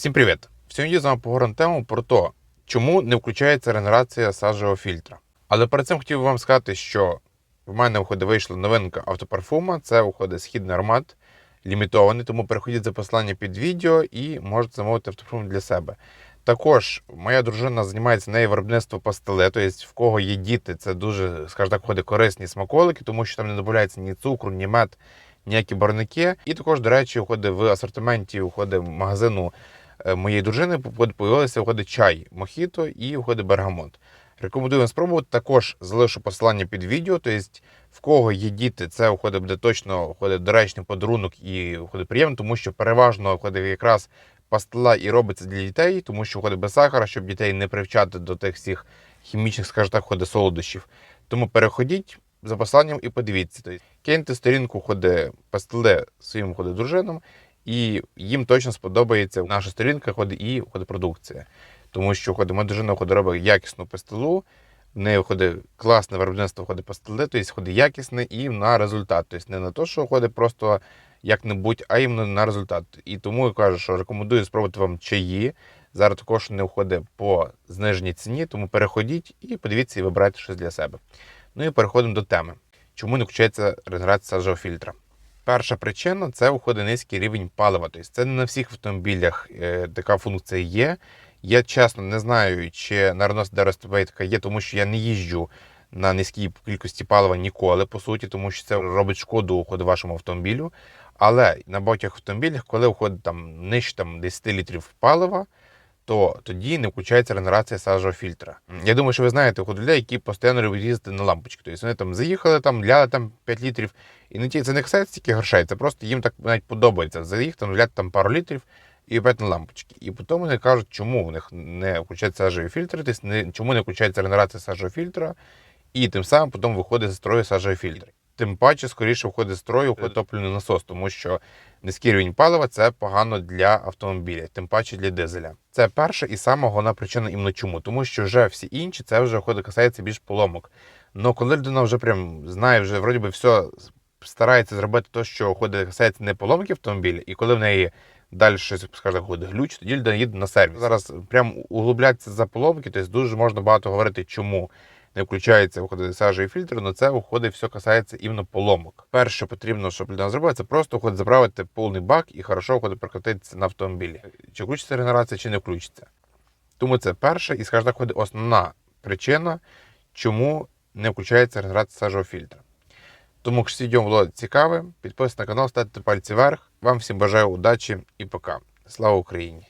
Всім привіт! Сьогодні з вами поговоримо тему про те, чому не включається регенерація сажевого фільтра. Але перед цим хотів вам сказати, що в мене виходить вийшла новинка автопарфума. Це виходить східний аромат, лімітований, тому переходіть за посилання під відео і можете замовити автопарфум для себе. Також моя дружина займається нею виробництво пастиле, тобто в кого є діти, це дуже, скажімо так, входить корисні смаколики, тому що там не додається ні цукру, ні мед, ніякі барники. І також, до речі, входить в асортименті входить магазину е, моєї дружини, появилися входить чай мохіто і входить бергамот. Рекомендую вам спробувати. Також залишу посилання під відео. Тобто, в кого є діти, це входить буде точно входить доречний подарунок і входить приємно, тому що переважно входить якраз пастила і робиться для дітей, тому що входить без сахара, щоб дітей не привчати до тих всіх хімічних, скажімо так, входить солодощів. Тому переходіть за посиланням і подивіться. Тобто, киньте сторінку ходи пастили своїм ходи дружинам, і їм точно сподобається наша сторінка ходи і ходи продукція. Тому що ходи, моя дружина ходи робить якісну пастилу, в неї входить класне виробництво ходи пастили, тобто ходи якісне і на результат. Тобто не на те, що ходить просто як-небудь, а іменно на результат. І тому я кажу, що рекомендую спробувати вам чаї. Зараз також не входить по зниженій ціні, тому переходіть і подивіться і вибирайте щось для себе. Ну і переходимо до теми. Чому не включається регенерація сажового фільтра? Перша причина це виходить низький рівень палива. Тобто це не на всіх автомобілях е, така функція є. Я чесно не знаю, чи на Renault DRS така є, тому що я не їжджу на низькій кількості палива ніколи, по суті, тому що це робить шкоду уходу вашому автомобілю. Але на багатьох автомобілях, коли входить там нижче там, 10 літрів палива, то тоді не включається регенерація сажового фільтра. Я думаю, що ви знаєте людей, які постійно їздити на лампочки. Тобто вони там заїхали, там ляли там 5 літрів, і не ті це не касається тільки грошей, це просто їм так навіть подобається. Заїхати, там вляти там пару літрів і опять на лампочки. І потім вони кажуть, чому в них не включається сажові фільтри, не, чому не включається регенерація сажового фільтра, і тим самим потім виходить з строю сажовий фільтр. Тим паче, скоріше виходить з строю виходить топливний насос, тому що низький рівень палива це погано для автомобіля, тим паче для дизеля. Це перша і сама головна причина іменно чому, тому що вже всі інші це вже виходить касається більш поломок. Ну коли людина вже прям знає, вже вроді би все старається зробити те, що виходить касається не поломки автомобіля, і коли в неї далі щось скажімо, ходить глюч, тоді людина їде на сервіс. Зараз прям углублятися за поломки, тобто дуже можна багато говорити, чому не включається виходить сажовий фільтр, але це виходить, все касається іменно поломок. Перше, що потрібно, щоб людина зробила, це просто виходить заправити повний бак і хорошо виходить прокатитися на автомобілі. Чи включиться регенерація, чи не включиться. Тому це перша і, скажімо так, виходить основна причина, чому не включається регенерація сажового фільтра. Тому, якщо відео було цікаве, підписуйтесь на канал, ставте пальці вверх. Вам всім бажаю удачі і пока. Слава Україні!